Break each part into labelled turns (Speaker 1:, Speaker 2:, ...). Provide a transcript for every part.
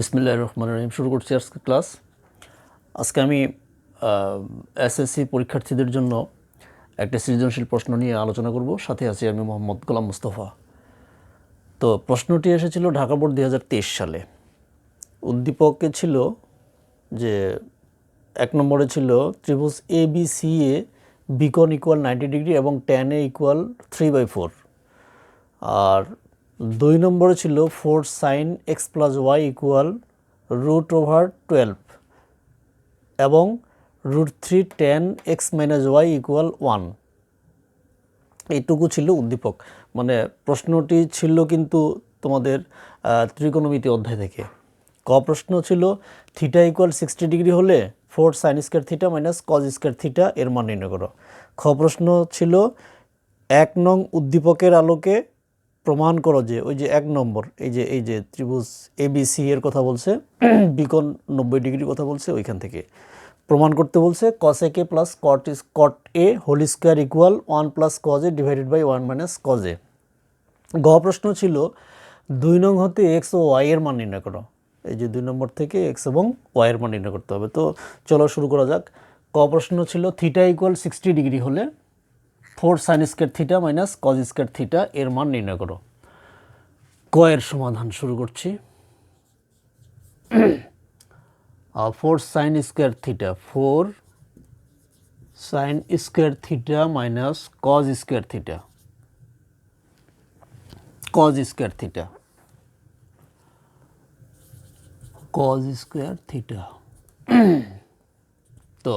Speaker 1: বিসমিল্লাহ রহমান রহিম। শুরু করছি আজকে ক্লাস। আজকে আমি এসএসসি পরীক্ষার্থীদের জন্য একটা সৃজনশীল প্রশ্ন নিয়ে আলোচনা করব। সাথে আছি আমি মোহাম্মদ গোলাম মুস্তফা। তো প্রশ্নটি এসেছিল ঢাকা বোর্ড দুই হাজার তেইশ সালে। উদ্দীপকে ছিল যে, এক নম্বরে ছিল ত্রিভুজ এ বি সি এ বিকন ইকুয়াল নাইনটি ডিগ্রি এবং tan A equal three by four আর দুই নম্বরে ছিল four sine x plus y equal root over twelve এবং root three tan x minus y equal one. এইটুকু ছিল উদ্দীপক। মানে প্রশ্নটি ছিল কিন্তু তোমাদের ত্রিকোণমিতি অধ্যায় থেকে। ক প্রশ্ন ছিল, থিটা ইকুয়াল সিক্সটি ডিগ্রি হলে four sine square theta minus cos square theta এর মান নির্ণয় করো। খ প্রশ্ন ছিল, এক নং উদ্দীপকের আলোকে প্রমাণ করো যে ওই যে এক নম্বর, এই যে এই যে ত্রিভুজ এবিসি এর কথা বলছে বিকন নব্বই ডিগ্রি কথা বলছে ওইখান থেকে। প্রমাণ করতে বলছে cosec plus cot is cot A whole square equal one plus cos A divided by one minus cos A গ প্রশ্ন ছিল, দুই নং হতে এক্স ও ওয়াই এর মান নির্ণয় করো। এই যে দুই নম্বর থেকে এক্স এবং ওয়াই এর মান নির্ণয় করতে হবে। তো চলো শুরু করা যাক। ক প্রশ্ন ছিল থিটা ইকুয়াল সিক্সটি ডিগ্রি হলে four sine square theta minus cos square theta এর মান নির্ণয় করো। ক এর সমাধান শুরু করছি। Four sine square theta four sine square theta minus cos square theta cos square theta cos square theta তো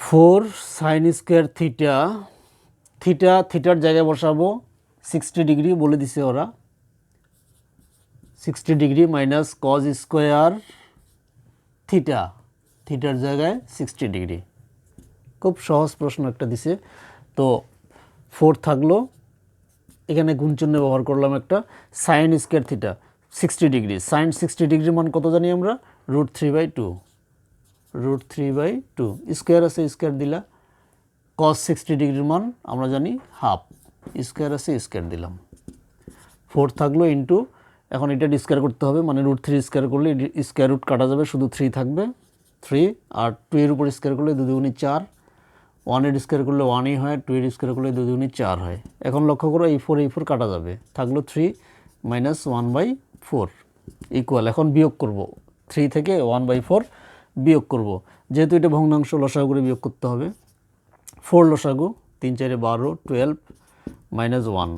Speaker 1: four sine square theta theta থিটার জায়গায় বসাবো সিক্সটি ডিগ্রি বলে দিছে ওরা। Sixty degree minus cos square theta থিটার জায়গায় sixty degree খুব সহজ প্রশ্ন একটা দিছে। তো ফোর থাকল, এখানে গুণচিহ্ন ব্যবহার করলাম একটা sine square theta sixty degree sine sixty ডিগ্রির মান কত জানি আমরা? Root three by two root three by two square আছে স্কোয়ার দিলা। কস সিক্সটি ডিগ্রির মান আমরা জানি হাফ স্কোয়ার আছে স্কোয়ার দিলাম। ফোর থাকল ইন্টু এখন এটা স্কোয়ার করতে হবে মানে রুট থ্রি স্কোয়ার করলে স্কোয়ার রুট কাটা যাবে, শুধু থ্রি থাকবে। থ্রি আর টু এর উপর স্কোয়ার করলে দু দুগুণি চার। ওয়ানের স্কোয়ার করলে ওয়ানই হয় টু এর স্কোয়ার করলে দু চার হয়। এখন লক্ষ্য করো, এই ফোর এই ফোর কাটা যাবে। থাকল three minus one by four equal এখন বিয়োগ করব। থ্রি থেকে ওয়ান বাই ফোর বিয়োগ করব। যেহেতু এটা ভগ্নাংশ লসাগু করে বিয়োগ করতে হবে। ফোর লসাগু, তিন চারে বারো টুয়েলভ মাইনাস ওয়ান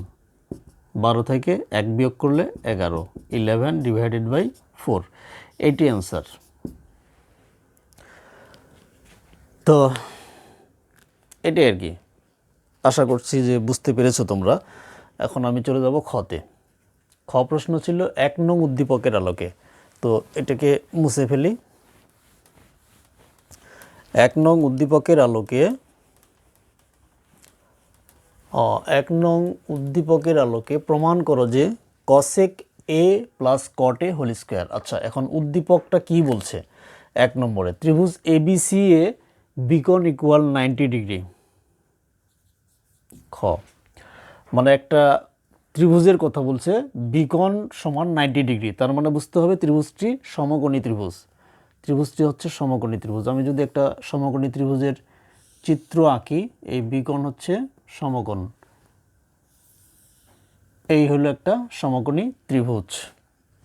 Speaker 1: বারো থেকে এক বিয়োগ করলে এগারো ইলেভেন ডিভাইডেড বাই ফোর এইটি অ্যান্সার তো এটাই আর কি। আশা করছি যে বুঝতে পেরেছ তোমরা। এখন আমি চলে যাব খতে। খ প্রশ্ন ছিল এক নং উদ্দীপকের আলোকে। তো এটাকে মুছে ফেলি। এক নং উদ্দীপকের আলোকে এক নং উদ্দীপকের আলোকে প্রমাণ করো যে cosec A plus cot A whole square আচ্ছা এখন উদ্দীপকটা কি বলছে? এক নম্বরে, ত্রিভুজ এ বি সি এ বিকন ইকুয়াল নাইনটি ডিগ্রি খ মানে একটা ত্রিভুজের কথা বলছে বিকন সমান নাইনটি ডিগ্রি তার মানে বুঝতে হবে ত্রিভুজটি সমকোণী ত্রিভুজ। ত্রিভুজটি হচ্ছে সমকোণী ত্রিভুজ। আমি যদি একটা সমকোণী ত্রিভুজের চিত্র আঁকি, এই বিকন হচ্ছে সমকোণ। এই হলো একটা সমকোণী ত্রিভুজ।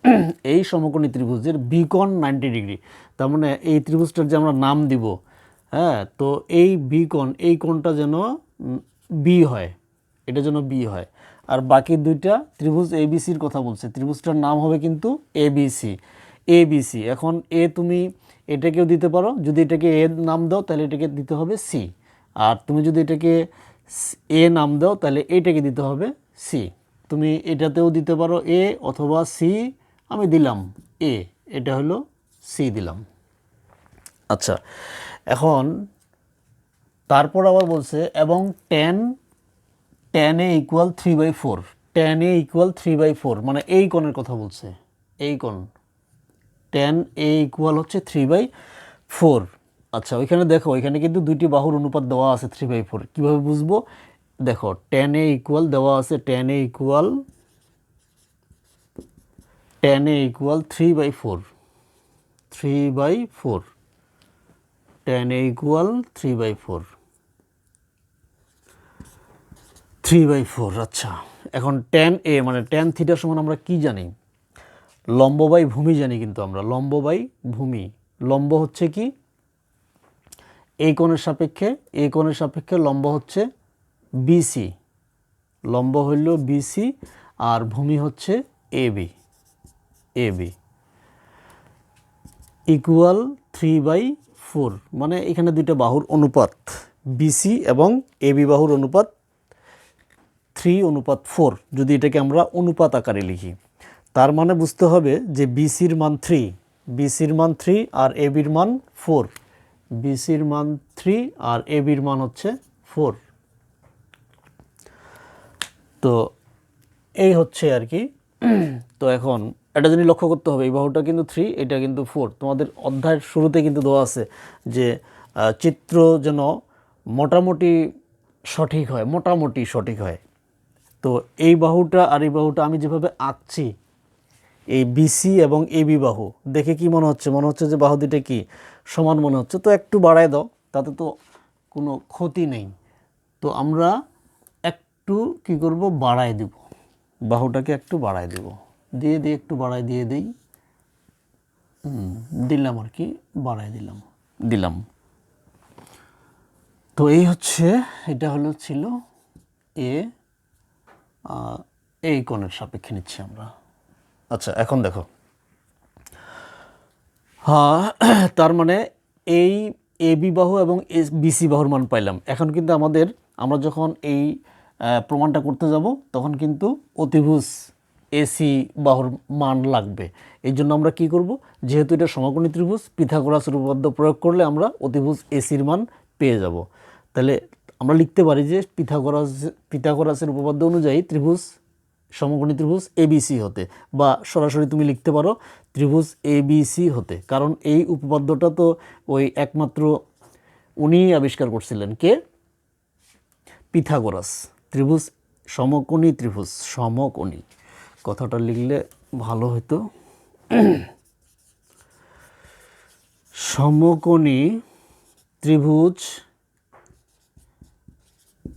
Speaker 1: এই সমকোণী ত্রিভুজের বিকন নাইনটি ডিগ্রি তার মানে এই ত্রিভুজটার যে আমরা নাম দিব হ্যাঁ তো এই বিকন এই কোণটা যেন বি হয়। এটা যেন বি হয়। আর বাকি দুইটা ত্রিভুজ এবিসির কথা বলছে। ত্রিভুজটার নাম হবে কিন্তু এবিসি এবিসি এখন এ তুমি এটাকেও দিতে পারো। যদি এটাকে এ নাম দাও, তাহলে এটাকে দিতে হবে সি আর তুমি যদি এটাকে এ নাম দাও, তাহলে এটাকে দিতে হবে সি তুমি এটাতেও দিতে পারো এ অথবা সি আমি দিলাম এ এটা হলো সি দিলাম। আচ্ছা এখন তারপর আবার বলছে, এবং tan tan A equal three by four tan A equal three by four মানে এই কোণের কথা বলছে। এই কোণ। টেন, এ ইকুয়াল হচ্ছে থ্রি বাই ফোর আচ্ছা ওইখানে দেখো, ওইখানে কিন্তু দুইটি বাহুর অনুপাত দেওয়া আছে থ্রি বাই ফোর কীভাবে বুঝব? দেখো টেন এ ইকুয়াল দেওয়া আছে tan A equal tan A equal three by four three by four tan A equal three by four three by four আচ্ছা। এখন টেন এ মানে টেন থিটার সমান আমরা কি জানি? লম্ব বাই ভূমি জানি কিন্তু আমরা লম্ব বাই ভূমি। লম্ব হচ্ছে কি? এই কোণের সাপেক্ষে এই কোণের সাপেক্ষে লম্ব হচ্ছে বিসি। লম্ব হইল বিসি আর ভূমি হচ্ছে A B A B. Equal three by four মানে এখানে দুইটা বাহুর অনুপাত, বিসি এবং এবি বাহুর অনুপাত থ্রি অনুপাত ফোর, যদি এটাকে আমরা অনুপাত আকারে লিখি। তার মানে বুঝতে হবে যে বিসির মান থ্রি বিসির মান থ্রি আর এবির মান ফোর বিসির মান থ্রি আর এবির মান হচ্ছে ফোর তো এই হচ্ছে আর কি। তো এখন একটা জিনিস লক্ষ্য করতে হবে, এই বাহুটা কিন্তু থ্রি এটা কিন্তু ফোর তোমাদের অধ্যায়ের শুরুতে কিন্তু দেওয়া আছে যে চিত্র যেন মোটামুটি সঠিক হয়, মোটামুটি সঠিক হয়। তো এই বাহুটা আর এই বাহুটা আমি যেভাবে আঁকছি এই বিসি এবং এবি বাহু। দেখে কি মনে হচ্ছে? মনে হচ্ছে যে বাহু দুটো কি সমান মনে হচ্ছে? তো একটু বাড়ায় দাও, তাতে তো কোনো ক্ষতি নেই। তো আমরা একটু কি করব? বাড়ায় দেব। বাহুটাকে একটু বাড়ায় দেব। দিয়ে দিয়ে একটু বাড়ায় দিয়ে দিই। দিলাম আর কি, বাড়ায় দিলাম। দিলাম। তো এই হচ্ছে, এটা হলো ছিল এ এই কোণের সাপেক্ষে নিচ্ছি আমরা। আচ্ছা এখন দেখো। হ্যাঁ তার মানে এই এ বি বাহু এবং এস বিসি বাহুর মান পাইলাম। এখন কিন্তু আমাদের, আমরা যখন এই প্রমাণটা করতে যাব, তখন কিন্তু অতিভুজ এসি বাহুর মান লাগবে। এই জন্য আমরা কি করব? যেহেতু এটা সমকোণী ত্রিভুজ পিথাগোরাসের উপপাদ্য প্রয়োগ করলে আমরা অতিভুজ এসির মান পেয়ে যাব। তাহলে আমরা লিখতে পারি যে পিথাগোরাস, পিথাগোরাসের উপপাদ্য অনুযায়ী ত্রিভুজ সমকোণী ত্রিভুজ এবিসি হতে বা সরাসরি তুমি লিখতে পারো ত্রিভুজ এবিসি হতে। কারণ এই উপপাদ্যটা তো ওই একমাত্র উনিই আবিষ্কার করছিলেন কে? পিথাগোরাস। ত্রিভুজ সমকোণী ত্রিভুজ, সমকোণী। কথাটা লিখলে ভালো হতো সমকোণী ত্রিভুজ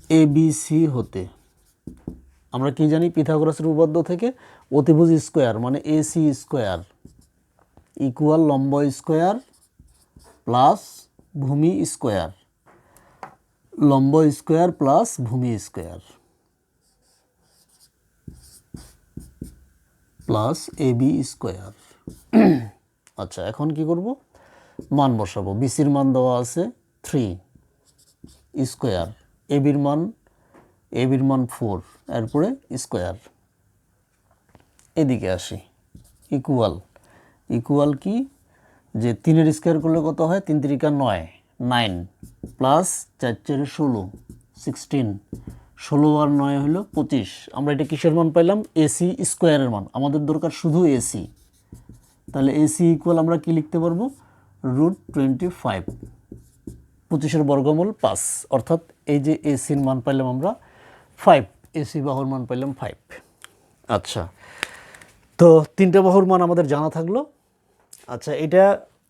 Speaker 1: এবিসি হতে। আমরা কি জানি পিথাগোরাসের উপপাদ্য থেকে অতিভুজ স্কোয়ার মানে এসি স্কোয়ার ইকুয়াল লম্ব স্কোয়ার প্লাস ভূমি স্কোয়ার, লম্ব স্কোয়ার প্লাস ভূমি square plus A B square. আচ্ছা এখন কি করব? মান বসাবো। বিসির মান দেওয়া আছে থ্রি স্কোয়ার। এবির মান এবির মান ফোর এরপরে স্কোয়ার এদিকে আসি। ইকুয়াল ইকুয়াল কি? যে তিনের স্কোয়ার করলে কত হয়? তিন তিরিকা নয় নাইন প্লাস চার চারে ষোলো সিক্সটিন ষোলো আর নয় হলো পঁচিশ। আমরা এটা কিসের মান পাইলাম? এসি স্কোয়ারের মান। আমাদের দরকার শুধু এসি তাহলে এসি ইকুয়াল আমরা কি লিখতে পারব? রুট টোয়েন্টি ফাইভ পঁচিশের বর্গমূল পাঁচ। অর্থাৎ এই যে এসির মান পাইলাম আমরা ফাইভ এসি বাহুর মান পাইলাম ফাইভ। আচ্ছা। তো তিনটা বাহুর মান আমাদের জানা থাকল। আচ্ছা এটা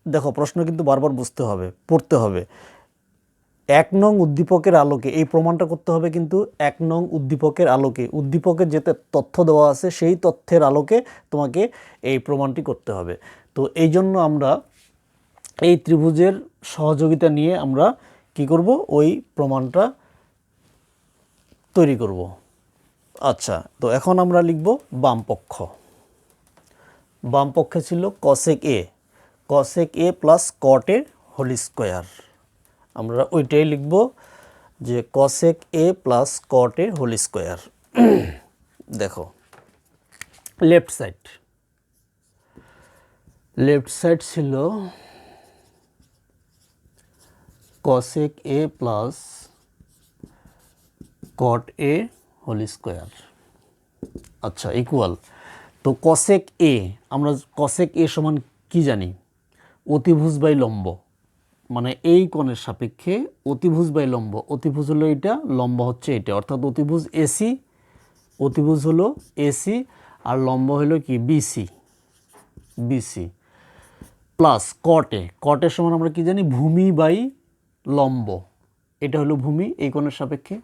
Speaker 1: দেখো প্রশ্ন কিন্তু বারবার বুঝতে হবে পড়তে হবে। এক নং উদ্দীপকের আলোকে এই প্রমাণটা করতে হবে কিন্তু এক নং উদ্দীপকের আলোকে উদ্দীপকের যে তথ্য দেওয়া আছে সেই তথ্যের আলোকে তোমাকে এই প্রমাণটি করতে হবে। তো এই জন্য আমরা এই ত্রিভুজের সহযোগিতা নিয়ে আমরা কি করব? ওই প্রমাণটা তৈরি করব। আচ্ছা তো এখন আমরা লিখব বাম পক্ষ বাম পক্ষে ছিল cosec A cosec A plus cot A whole square আমরা ওইটাই লিখব যে cosec A plus cot A whole square দেখো লেফট সাইড লেফট সাইড ছিল cosec A plus cot A whole square আচ্ছা ইকুয়াল তো কসেক এ আমরা কসেক এ সমান কি জানি? অতিভুজ বাই লম্ব। মানে এই কোণের সাপেক্ষে অতিভুজ বাই লম্ব। অতিভুজ হলো এটা, লম্ব হচ্ছে এটা। অর্থাৎ অতিভুজ এসি অতিভুজ হলো এসি আর লম্ব হলো কি? বিসি বিসি প্লাস কটে কটের সমান আমরা কি জানি? ভূমি বাই লম্ব। এটা হলো ভূমি, এই কোণের সাপেক্ষে।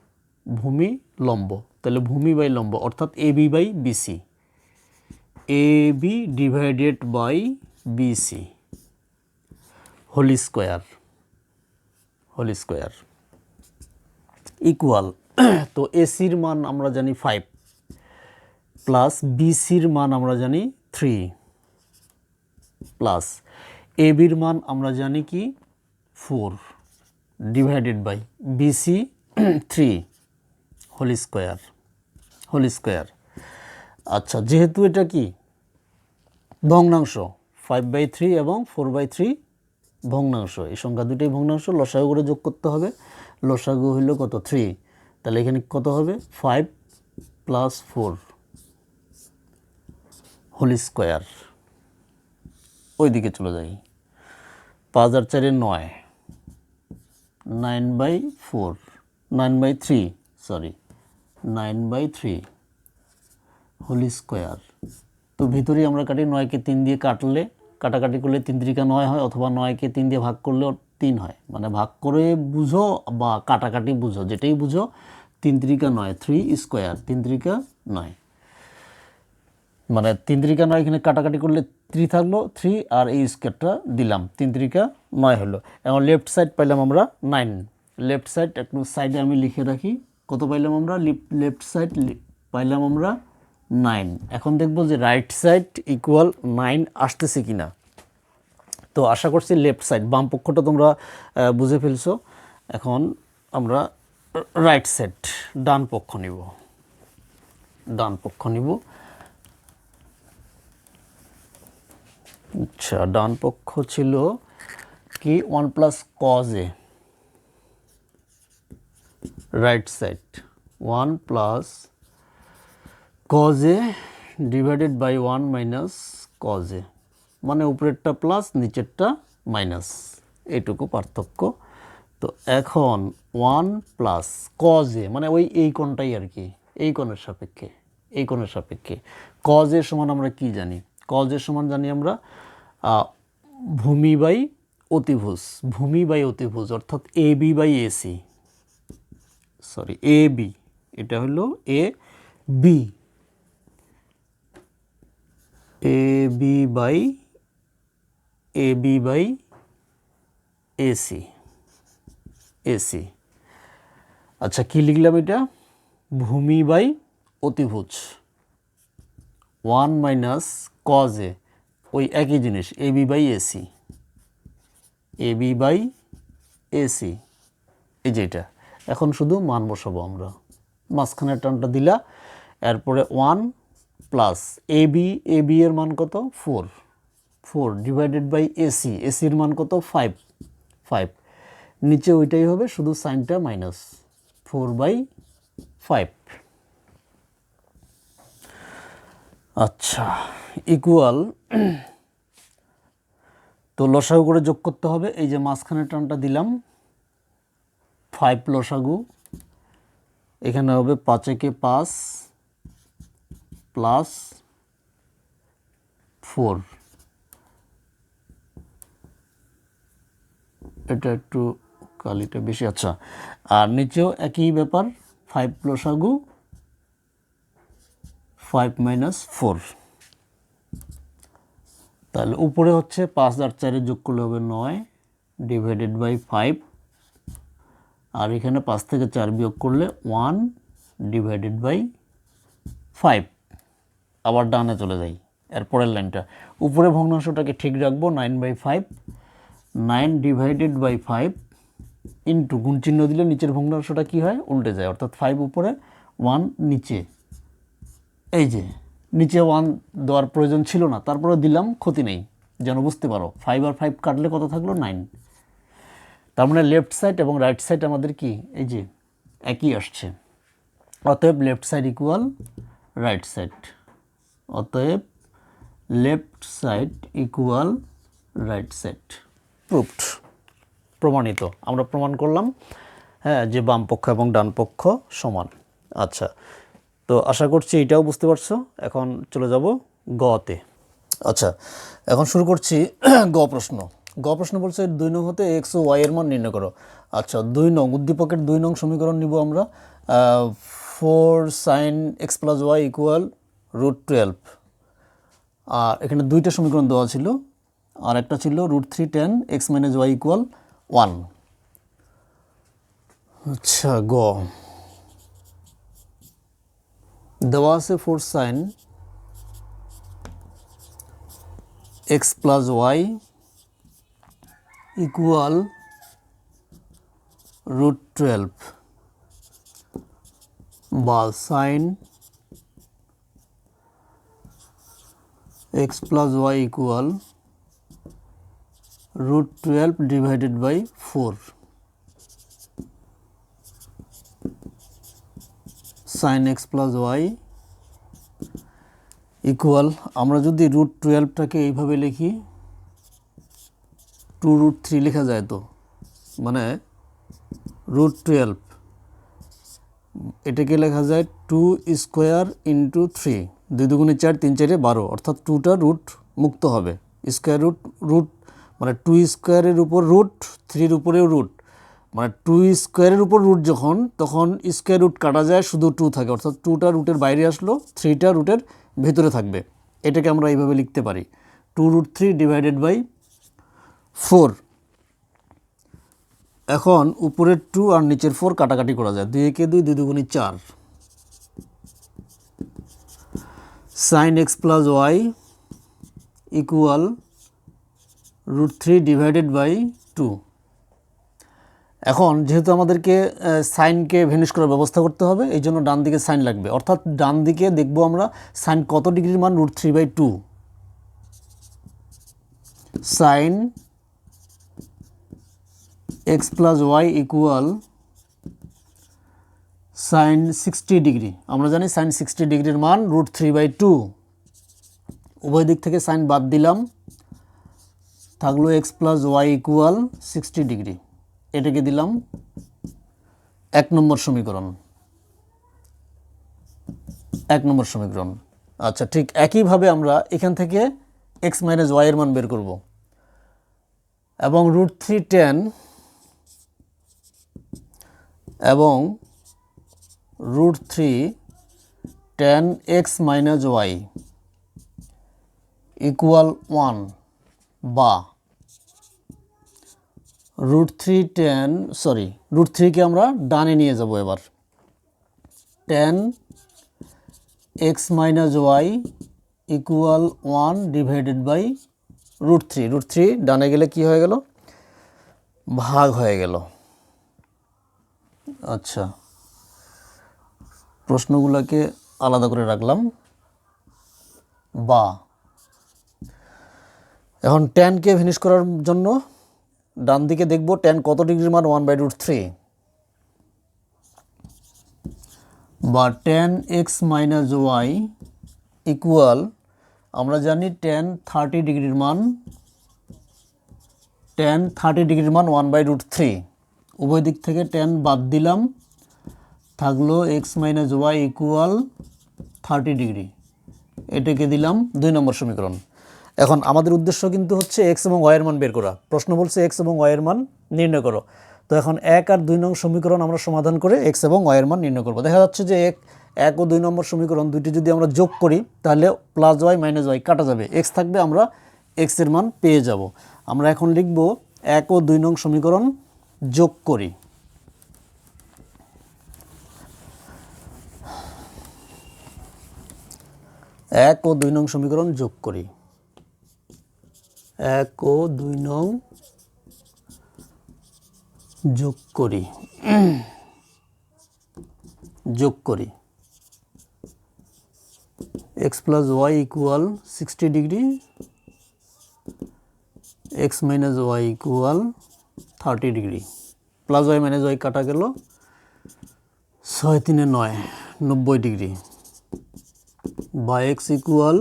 Speaker 1: ভূমি লম্ব, তাহলে ভূমি বাই লম্ব, অর্থাৎ A B by BC A B divided by BC whole square whole square. Equal, তো এসির মান আমরা জানি ফাইভ প্লাস বিসির মান আমরা জানি থ্রি প্লাস এবির মান আমরা জানি কি? Four divided by BC three whole square whole square. আচ্ছা যেহেতু এটা কি? ভগ্নাংশ ফাইভ বাই থ্রি এবং ফোর বাই থ্রি ভগ্নাংশ। এই সংখ্যা দুটোই ভগ্নাংশ, লসাগু করে যোগ করতে হবে। লসাগু হইল কত? থ্রি তাহলে এখানে কত হবে? Five plus four whole square. ওই দিকে চলে যাই। পাঁচ আর চারে নয়। Nine by four nine by three sorry nine by three whole square তো ভিতরেই আমরা কাটি, নয়কে তিন দিয়ে কাটলে, কাটাকাটি করলে তিন ত্রিকা নয় হয়, অথবা নয়কে তিন দিয়ে ভাগ করলেও তিন হয়। মানে ভাগ করে বুঝো বা কাটাকাটি বুঝো, যেটাই বুঝো, তিন ত্রিকা নয় থ্রি স্কোয়ার তিন ত্রিকা নয়। মানে তিন ত্রিকা নয় এখানে কাটাকাটি করলে থ্রি থাকল থ্রি আর এই স্কোয়ারটা দিলাম, তিন ত্রিকা নয় হলো। এখন লেফট সাইড পাইলাম আমরা নাইন লেফট সাইড একটু সাইডে আমি লিখে রাখি কত পাইলাম আমরা? লেফট সাইড পাইলাম আমরা নাইন। এখন দেখব যে রাইট সাইড ইকুয়াল নাইন আসতেছে কি না তো আশা করছি লেফট সাইড, বাম পক্ষটা তোমরা বুঝে ফেলছো। এখন আমরা রাইট সাইড, ডান পক্ষ নিব। ডান পক্ষ নিব। আচ্ছা ডান পক্ষ ছিল কি? One plus cos right side one plus cos A divided by one minus cos A মানে উপরেরটা প্লাস নিচেরটা মাইনাস এইটুকু পার্থক্য। তো এখন ওয়ান প্লাস কজ এ মানে ওই এই কোণটাই আর কি, এই কোণের সাপেক্ষে, এই কোণের সাপেক্ষে। কজ এর সমান আমরা কি জানি? কজ এর সমান জানি আমরা ভূমি বাই অতিভুজ, ভূমি বাই অতিভুজ, অর্থাৎ A B by AC sorry A B এটা হলো A B A B by A B by AC AC আচ্ছা কি লিখলাম এটা? ভূমি বাই অতিভুজ। ওয়ান মাইনাস কজ এ ওই একই জিনিস A B by AC A B by AC এই যে এটা। এখন শুধু মান বসাবো আমরা। মাঝখানের টানটা দিলা, এরপরে one plus A B A B এর মান কত? Four four divided by AC এসির মান কত? ফাইভ ফাইভ নিচে ওইটাই হবে, শুধু সাইনটা মাইনাস ফোর বাই ফাইভ আচ্ছা ইকুয়াল তো লসাগু করে যোগ করতে হবে। এই যে মাঝখানের টানটা দিলাম ফাইভ লসাগু এখানে হবে পাঁচ একে পাঁচ প্লাস ফোর এটা একটু কালিটা বেশি আচ্ছা। আর নিচেও একই ব্যাপার ফাইভ লসাগু ফাইভ মাইনাস ফোর তাহলে উপরে হচ্ছে পাঁচ আর চারে যোগ করলে হবে নয় ডিভাইডেড বাই ফাইভ আর এখানে পাঁচ থেকে চার বিয়োগ করলে ওয়ান ডিভাইডেড বাই ফাইভ আবার ডানে চলে যাই, এর পরের লাইনটা। উপরে ভগ্নাংশটাকে ঠিক রাখব nine by five nine divided by five into গুণ চিহ্ন দিলে নিচের ভগ্নাংশটা কী হয়? উল্টে যায়, অর্থাৎ ফাইভ উপরে ওয়ান নিচে। এই যে, নিচে ওয়ান দেওয়ার প্রয়োজন ছিল না তারপরে দিলাম, ক্ষতি নেই। যেন বুঝতে পারো ফাইভ আর ফাইভ কাটলে কত থাকল? নাইন তার মানে লেফট সাইড এবং রাইট সাইড আমাদের কি? এই যে, একই আসছে। অতএব left side equal right side অতএব left side equal right side proofed প্রমাণিত। আমরা প্রমাণ করলাম হ্যাঁ যে বাম পক্ষ এবং ডান পক্ষ সমান। আচ্ছা তো আশা করছি এটাও বুঝতে পারছ। এখন চলে যাব গতে। আচ্ছা এখন শুরু করছি গ প্রশ্ন। গ প্রশ্ন বলছে দুই নং হতে এক্স ও ওয়াই এর মান নির্ণয় করো। আচ্ছা দুই নং, উদ্দীপকের দুই নং সমীকরণ নিব আমরা। Four sine x plus y equal root twelve আর এখানে দুইটা সমীকরণ দেওয়া ছিল। আর একটা ছিল root three tan x minus y equal one আচ্ছা গ। দেওয়া আছে four sine x plus y equal root twelve বা sine x plus y equal root twelve divided by four sine x plus y equal আমরা যদি root টুয়েলভটাকে এইভাবে লিখি two root three লেখা যায় তো মানে রুট টুয়েলভ এটাকে লেখা যায় টু স্কোয়ার ইন্টু থ্রি দুই দুগুণে চার, তিন চারে বারো, অর্থাৎ টুটা রুট মুক্ত হবে স্কোয়ার রুট রুট মানে টু স্কোয়ারের উপর রুট থ্রির উপরেও রুট মানে টু স্কোয়ারের উপর রুট যখন, তখন স্কোয়ার রুট কাটা যায়, শুধু টু থাকে, অর্থাৎ টুটা রুটের বাইরে আসলো থ্রিটা রুটের ভেতরে থাকবে, এটাকে আমরা এইভাবে লিখতে পারি two root three divided by four. এখন উপরের টু আর নিচের ফোর কাটাকাটি করা যায়। দুই একে দুই দুই দুগুণি চার। Sine x plus y equal root three divided by two এখন যেহেতু আমাদেরকে সাইনকে ভেনিশ করার ব্যবস্থা করতে হবে, এই জন্য ডান দিকে সাইন লাগবে। অর্থাৎ ডান দিকে দেখব আমরা সাইন কত ডিগ্রির মান root three by two sine x plus y equal sine sixty degree. আমরা জানি সাইন সিক্সটি ডিগ্রির মান রুট থ্রি বাই টু। উভয় দিক থেকে সাইন বাদ দিলাম। থাকল x plus y equal sixty degree. এটাকে দিলাম এক নম্বর সমীকরণ। এক নম্বর সমীকরণ। আচ্ছা ঠিক একইভাবে আমরা এখান থেকে এক্স মাইনাস ওয়াই এর মান বের করব। এবং রুট থ্রি টেন এবং root three tan x minus y equal one বা root three tan sorry root থ্রিকে আমরা ডানে নিয়ে যাব এবার। Tan x minus y equal one divided by root three root three ডানে গেলে কি হয়ে গেল? ভাগ হয়ে গেল। আচ্ছা। প্রশ্নগুলোকে আলাদা করে রাখলাম। বা। এখন টেনকে ফিনিশ করার জন্য ডান দিকে দেখব টেন কত ডিগ্রির মান ওয়ান বাই রুট থ্রি বা tan x minus y equal আমরা জানি টেন থার্টি ডিগ্রির মান টেন থার্টি ডিগ্রির মান ওয়ান বাই রুট থ্রি উভয় দিক থেকে টেন বাদ দিলাম, থাকল x minus y equal thirty degree এটাকে দিলাম দুই নম্বর সমীকরণ। এখন আমাদের উদ্দেশ্য কিন্তু হচ্ছে এক্স এবং ওয়াইয়ের মান বের করা। প্রশ্ন বলছে এক্স এবং ওয়াইয়ের মান নির্ণয় করো। তো এখন এক আর দুই নং সমীকরণ আমরা সমাধান করে এক্স এবং ওয়াইয়ের মান নির্ণয় করব। দেখা যাচ্ছে যে এক এক ও দুই নম্বর সমীকরণ দুইটি যদি আমরা যোগ করি, তাহলে প্লাস ওয়াই মাইনাস ওয়াই কাটা যাবে। এক্স থাকবে আমরা এক্সের মান পেয়ে যাব। আমরা এখন লিখব এক ও দুই নং সমীকরণ যোগ করি। এক ও দুই নং সমীকরণ যোগ করি। এক ও দুই নং যোগ করি। যোগ করি। X plus y equal sixty degree x minus y equal thirty degree. Plus y minus y কাটা গেল ছয় তিনে নয়, নব্বই ডিগ্রি। বা এক্স ইকুয়াল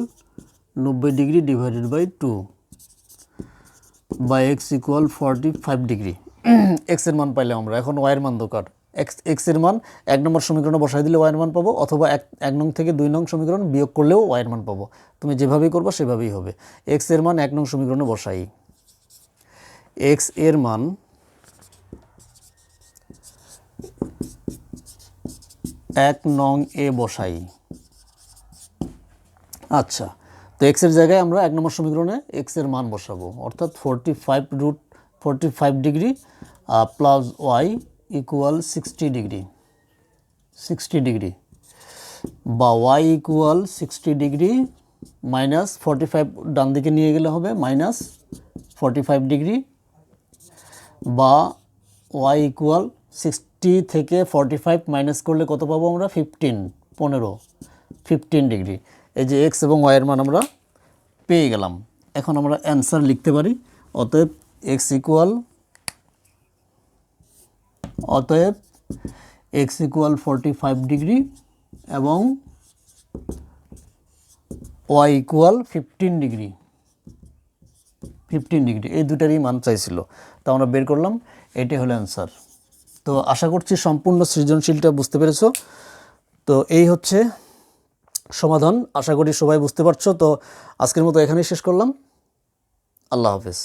Speaker 1: নব্বই ডিগ্রি ডিভাইডেড বাই টু বা x equal forty five degree এক্সের মান পাইলাম আমরা, এখন ওয়াইয়ের মান দরকার। এক্স এক্সের মান এক নম্বর সমীকরণে বসাই দিলে ওয়াইয়ের মান পাবো, অথবা এক এক নং থেকে দুই নং সমীকরণ বিয়োগ করলেও ওয়াইয়ের মান পাবো। তুমি যেভাবেই করব সেভাবেই হবে। এক্সের মান এক নং সমীকরণে বসাই। এক্সের মান এক নং এ বসাই। আচ্ছা তো এক্সের জায়গায় আমরা এক নম্বর সমীকরণে এক্সের মান বসাবো। অর্থাৎ forty five root forty five degree plus y equal sixty degree sixty degree বা y equal sixty degree minus forty five ডান দিকে নিয়ে গেলে হবে মাইনাস ফর্টি ফাইভ ডিগ্রি বা ওয়াই ইকুয়াল সিক্সটি থেকে ফর্টি ফাইভ মাইনাস করলে কত পাবো আমরা? ফিফটিন পনেরো ফিফটিন ডিগ্রি এই যে এক্স এবং ওয়াইয়ের মান আমরা পেয়ে গেলাম। এখন আমরা অ্যান্সার লিখতে পারি। অতএব এক্স ইকুয়াল অতএব x equal forty five degree এবং y equal fifteen degree fifteen degree এই দুটারই মান চাইছিল। তা আমরা বের করলাম। এটাই হলো অ্যান্সার তো আশা করছি সম্পূর্ণ সৃজনশীলটা বুঝতে পেরেছ। তো এই হচ্ছে সমাধান, আশা করি সবাই বুঝতে পারছ। তো আজকের মতো এখানেই শেষ করলাম। আল্লাহ হাফেজ।